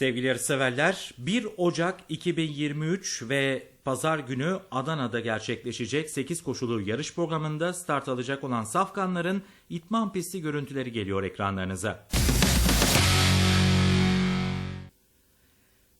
Sevgili yarışseverler 1 Ocak 2023 ve pazar günü Adana'da gerçekleşecek 8 koşulu yarış programında start alacak olan safkanların itman pisti görüntüleri geliyor ekranlarınıza.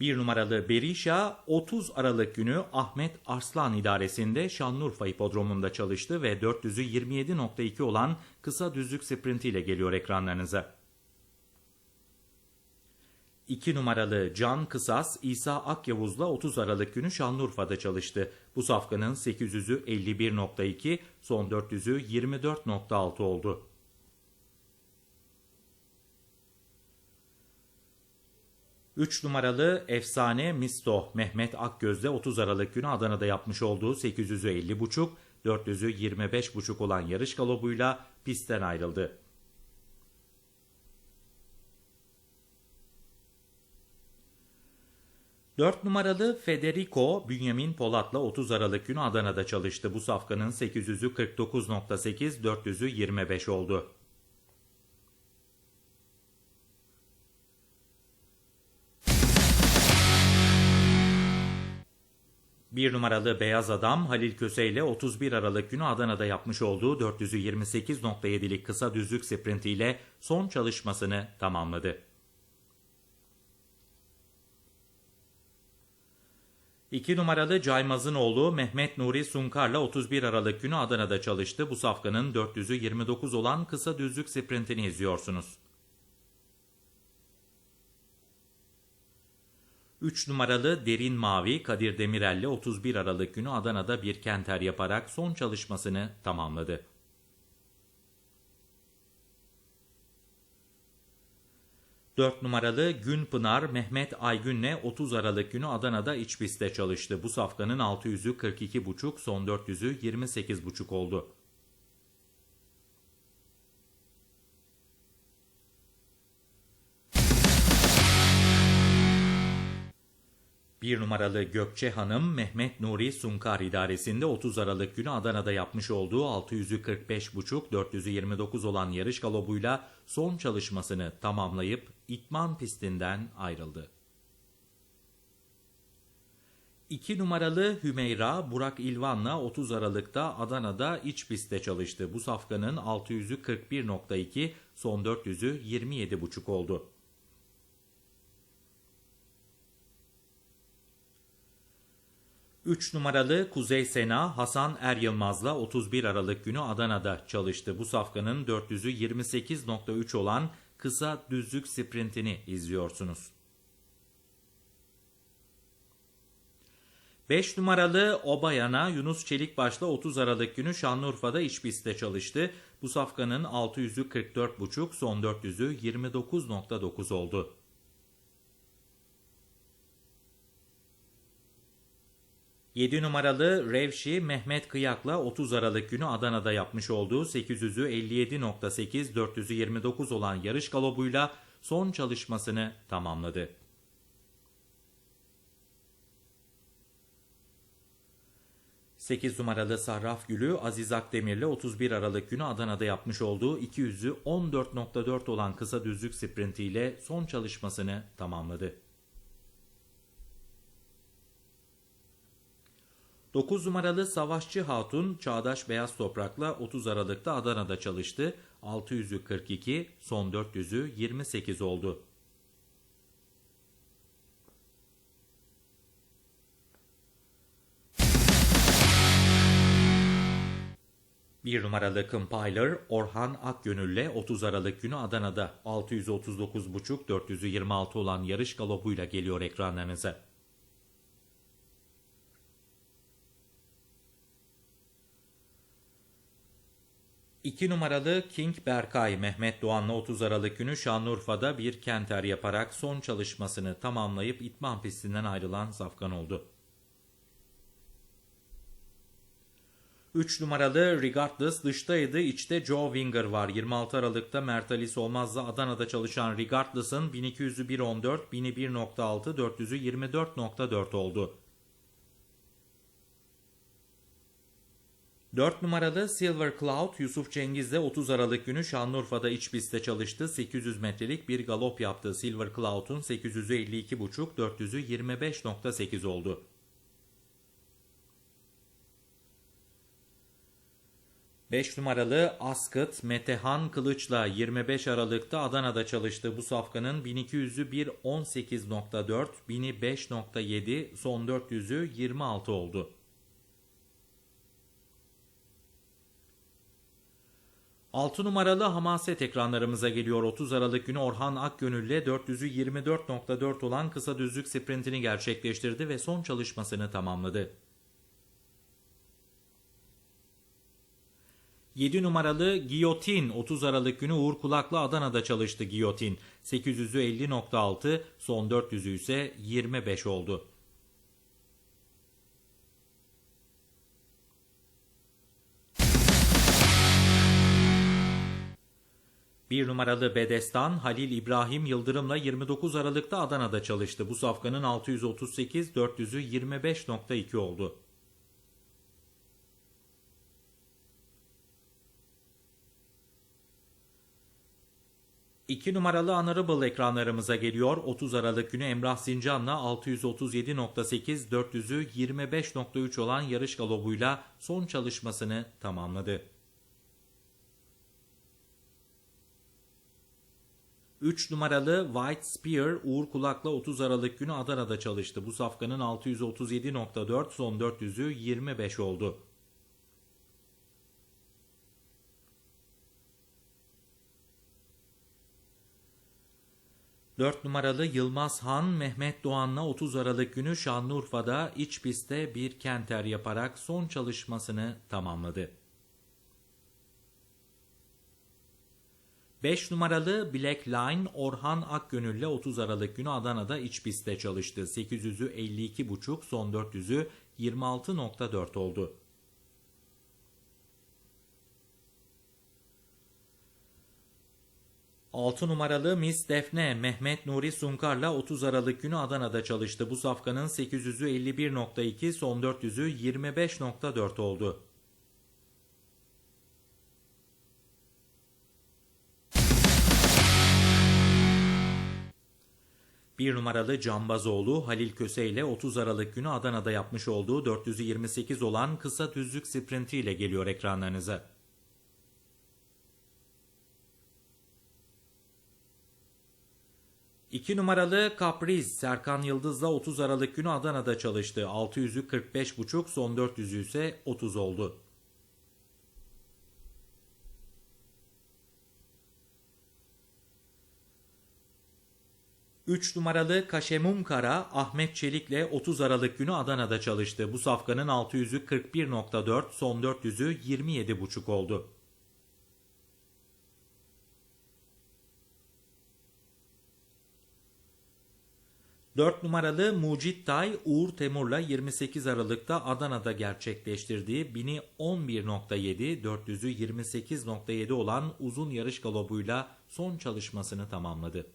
1 numaralı Berişa 30 Aralık günü Ahmet Arslan idaresinde Şanlıurfa Hipodromu'nda çalıştı ve 400'ü 27.2 olan kısa düzlük sprintiyle geliyor ekranlarınıza. 2 numaralı Can Kısas İsa Akyavuz'la 30 Aralık günü Şanlıurfa'da çalıştı. Bu safkanın 800'ü 51.2, son 400'ü 24.6 oldu. Üç numaralı efsane Misto Mehmet Akgöz'de 30 Aralık günü Adana'da yapmış olduğu 800'ü 50.5, 400'ü 25.5 olan yarış galobuyla pistten ayrıldı. Dört numaralı Federico Bünyamin Polat'la 30 Aralık günü Adana'da çalıştı. Bu safkanın 800'ü 49.8, 400'ü 25 oldu. Bir numaralı Beyaz Adam Halil Köse ile 31 Aralık günü Adana'da yapmış olduğu 400'ü 28.7'lik kısa düzlük sprintiyle son çalışmasını tamamladı. 2 numaralı Caymaz'ın oğlu Mehmet Nuri Sunkar'la 31 Aralık günü Adana'da çalıştı. Bu safkanın 400'ü 29 olan kısa düzlük sprintini izliyorsunuz. 3 numaralı Derin Mavi Kadir Demirel'le 31 Aralık günü Adana'da bir kenter yaparak son çalışmasını tamamladı. 4 numaralı Günpınar Mehmet Aygün'le 30 Aralık günü Adana'da iç pistte çalıştı. Bu safkanın 600'ü 42,5, son 400'ü 28,5 oldu. Bir numaralı Gökçe Hanım Mehmet Nuri Sunkar idaresinde 30 Aralık günü Adana'da yapmış olduğu 600'ü 45,5 400'ü 29 olan yarış galobuyla son çalışmasını tamamlayıp itman pistinden ayrıldı. 2 numaralı Hümeyra Burak İlvan'la 30 Aralık'ta Adana'da iç pistte çalıştı. Bu safkanın 600'ü 41.2 son 400'ü 27.5 oldu. 3 numaralı Kuzey Sena Hasan Er Yılmaz'la 31 Aralık günü Adana'da çalıştı. Bu safkanın 400'ü 28.3 olan kısa düzlük sprintini izliyorsunuz. 5 numaralı Obayana Yunus Çelikbaş'la 30 Aralık günü Şanlıurfa'da iç pistte çalıştı. Bu safkanın 600'ü 44.5 son 400'ü 29.9 oldu. 7 numaralı Revşi Mehmet Kıyak'la 30 Aralık günü Adana'da yapmış olduğu 800'ü 57.8 400'ü 29 olan yarış galobuyla son çalışmasını tamamladı. Sekiz numaralı Sarraf Gülü Aziz Akdemir'le 31 Aralık günü Adana'da yapmış olduğu 200'ü 14.4 olan kısa düzlük sprintiyle son çalışmasını tamamladı. 9 numaralı Savaşçı Hatun Çağdaş Beyaz Toprak'la 30 Aralık'ta Adana'da çalıştı. 600'ü 42, son 400'ü 28 oldu. Bir numaralı Compiler Orhan Akgönül'le 30 Aralık günü Adana'da 639,5 426 olan yarış galopuyla geliyor ekranlarınıza. 2 numaralı King Berkay Mehmet Doğan'la 30 Aralık günü Şanlıurfa'da bir kenter yaparak son çalışmasını tamamlayıp itman pistinden ayrılan safkan oldu. 3 numaralı Regardless dıştaydı. İçte Joe Winger var. 26 Aralık'ta Mert Ali Solmaz'la Adana'da çalışan Regardless'ın 1200'ü 1.14, 1000'i 1.6, 400'ü 24.4 oldu. 4 numaralı Silver Cloud Yusuf Cengiz'le 30 Aralık günü Şanlıurfa'da iç pistte çalıştı. 800 metrelik bir galop yaptı. Silver Cloud'un 800'ü 52.5, 400'ü 25.8 oldu. Beş numaralı Askıt Metehan Kılıç'la 25 Aralık'ta Adana'da çalıştı. Bu safkanın 1200'ü 1.18.4, 1000'i 5.7, son 400'ü 26 oldu. 6 numaralı Hamaset ekranlarımıza geliyor. 30 Aralık günü Orhan Akgönül ile 400'ü 24.4 olan kısa düzlük sprintini gerçekleştirdi ve son çalışmasını tamamladı. 7 numaralı Giyotin 30 Aralık günü Uğur Kulaklı Adana'da çalıştı Giyotin. 800'ü 50.6, son 400'ü ise 25 oldu. Bir numaralı Bedestan Halil İbrahim Yıldırım'la 29 Aralık'ta Adana'da çalıştı. Bu safkanın 638, 400'ü 25.2 oldu. İki numaralı Honorable ekranlarımıza geliyor. 30 Aralık günü Emrah Sincan'la 637.8, 400'ü 25.3 olan yarış galobuyla son çalışmasını tamamladı. 3 numaralı White Spear Uğur Kulak'la 30 Aralık günü Adana'da çalıştı. Bu safkanın 637.4 son 400'ü 25 oldu. Dört numaralı Yılmaz Han Mehmet Doğan'la 30 Aralık günü Şanlıurfa'da iç pistte bir kenter yaparak son çalışmasını tamamladı. 5 numaralı Black Line Orhan Akgönül'le 30 Aralık günü Adana'da iç pistte çalıştı. 800'ü 52.5, son 400'ü 26.4 oldu. Altı numaralı Miss Defne Mehmet Nuri Sunkar'la 30 Aralık günü Adana'da çalıştı. Bu safkanın 800'ü 51.2, son 400'ü 25.4 oldu. 1 numaralı Cambazoğlu Halil Köse ile 30 Aralık günü Adana'da yapmış olduğu 428 olan kısa düzlük sprinti ile geliyor ekranlarınıza. İki numaralı Capriz Serkan Yıldız'la 30 Aralık günü Adana'da çalıştı. 600'ü 45.5 son 400'ü ise 30 oldu. 3 numaralı Kaşemum Kara Ahmet Çelik'le 30 Aralık günü Adana'da çalıştı. Bu safkanın 600'ü 41.4, son 400'ü 27.5 oldu. Dört numaralı Mucit Tay Uğur Temur'la 28 Aralık'ta Adana'da gerçekleştirdiği 1000'i 11.7, 400'ü 28.7 olan uzun yarış galobuyla son çalışmasını tamamladı.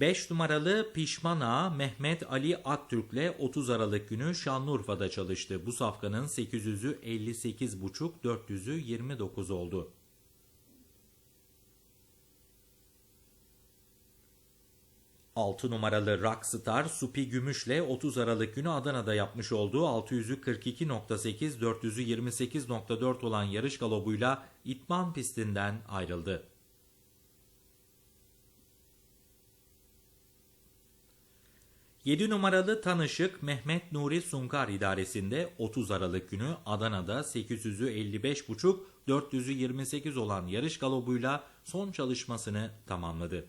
5 numaralı Pişman Ağa Mehmet Ali Aktürk'le 30 Aralık günü Şanlıurfa'da çalıştı. Bu safkanın 800'ü 58,5, 400'ü 29 oldu. Altı numaralı Rockstar Supi Gümüş'le 30 Aralık günü Adana'da yapmış olduğu 600'ü 42.8, 400'ü 28.4 olan yarış galobuyla İtman pistinden ayrıldı. 7 numaralı tanışık Mehmet Nuri Sunkar idaresinde 30 Aralık günü Adana'da 800'ü 55,5 400'ü 28 olan yarış galobuyla son çalışmasını tamamladı.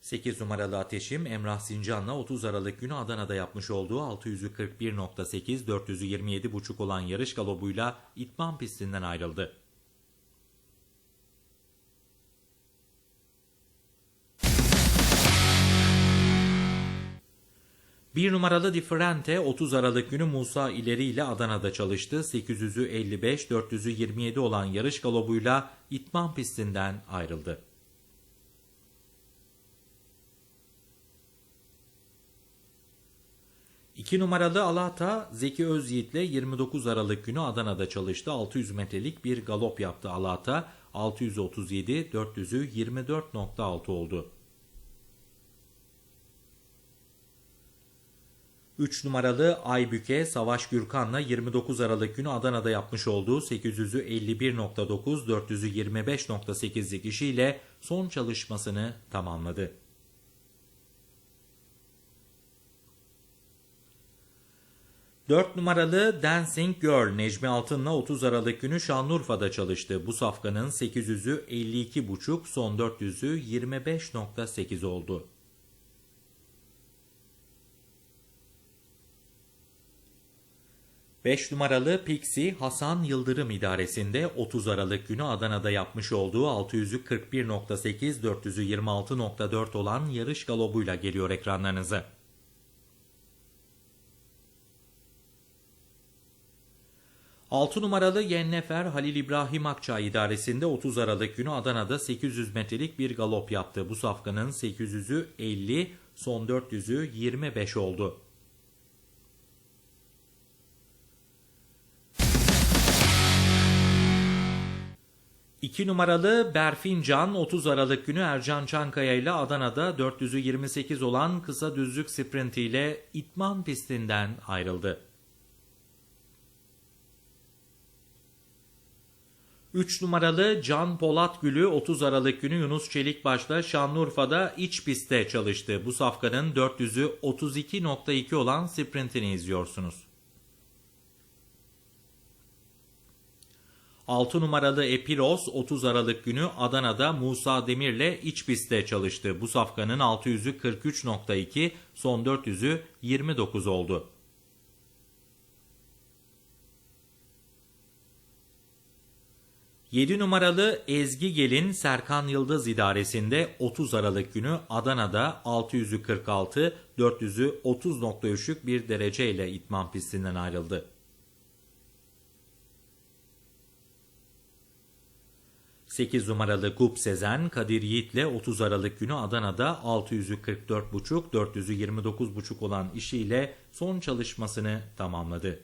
8 numaralı ateşim Emrah Sincan'la 30 Aralık günü Adana'da yapmış olduğu 600'ü 41.8 400'ü 27.5 olan yarış galobuyla itman pistinden ayrıldı. Bir numaralı Differente 30 Aralık günü Musa İleri ile Adana'da çalıştı. 800'ü 55, 400'ü 27 olan yarış galobuyla itman pistinden ayrıldı. 2 numaralı Alata Zeki Özyiğit'le 29 Aralık günü Adana'da çalıştı. 600 metrelik bir galop yaptı Alata. 637 400'ü 24.6 oldu. 3 numaralı Aybüke Savaş Gürkan'la 29 Aralık günü Adana'da yapmış olduğu 800'ü 51.9 400'ü 25.8'lik işiyle son çalışmasını tamamladı. 4 numaralı Dancing Girl Necmi Altın'la 30 Aralık günü Şanlıurfa'da çalıştı. Bu safkanın 800'ü 52.5 son 400'ü 25.8 oldu. 5 numaralı Pixie Hasan Yıldırım idaresinde 30 Aralık günü Adana'da yapmış olduğu 600'ü 41.8 400'ü 26.4 olan yarış galobuyla geliyor ekranlarınıza. Altı numaralı Yennefer Halil İbrahim Akçay idaresinde 30 Aralık günü Adana'da 800 metrelik bir galop yaptı. Bu safkanın 800'ü 50, son 400'ü 25 oldu. İki numaralı Berfincan 30 Aralık günü Ercan Çankaya ile Adana'da 400'ü 28 olan kısa düzlük sprintiyle itman pistinden ayrıldı. 3 numaralı Can Polat Gülü 30 Aralık günü Yunus Çelikbaş'la Şanlıurfa'da iç pistte çalıştı. Bu safkanın 400'ü 32.2 olan sprintini izliyorsunuz. 6 numaralı Epiros 30 Aralık günü Adana'da Musa Demir'le iç pistte çalıştı. Bu safkanın 600'ü 43.2, son 400'ü 29 oldu. Yedi numaralı Ezgi Gelin Serkan Yıldız idaresinde 30 Aralık günü Adana'da 600'ü 46, 400'ü 30.3'lük bir dereceyle itman pistinden ayrıldı. 8 numaralı Gup Sezen Kadir Yiğit'le 30 Aralık günü Adana'da 600'ü 44.5, 400'ü 29.5 olan işiyle son çalışmasını tamamladı.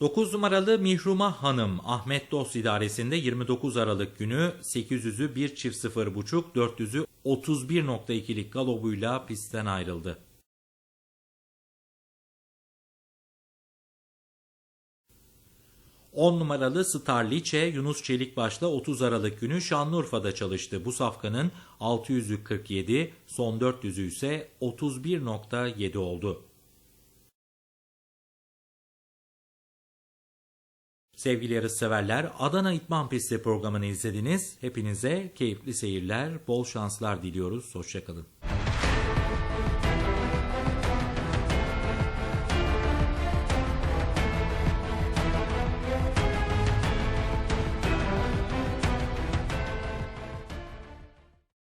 Dokuz numaralı Mihruma Hanım Ahmet Dost idaresinde 29 Aralık günü 800'ü 1 çift 0.5 400'ü 31.2'lik galobuyla pistten ayrıldı. 10 numaralı Starliçe Yunus Çelikbaş'la 30 Aralık günü Şanlıurfa'da çalıştı. Bu safkanın 600'ü 47, son 400'ü ise 31.7 oldu. Sevgili yarışseverler, Adana İtman Pisti programını izlediniz. Hepinize keyifli seyirler, bol şanslar diliyoruz. Hoşçakalın.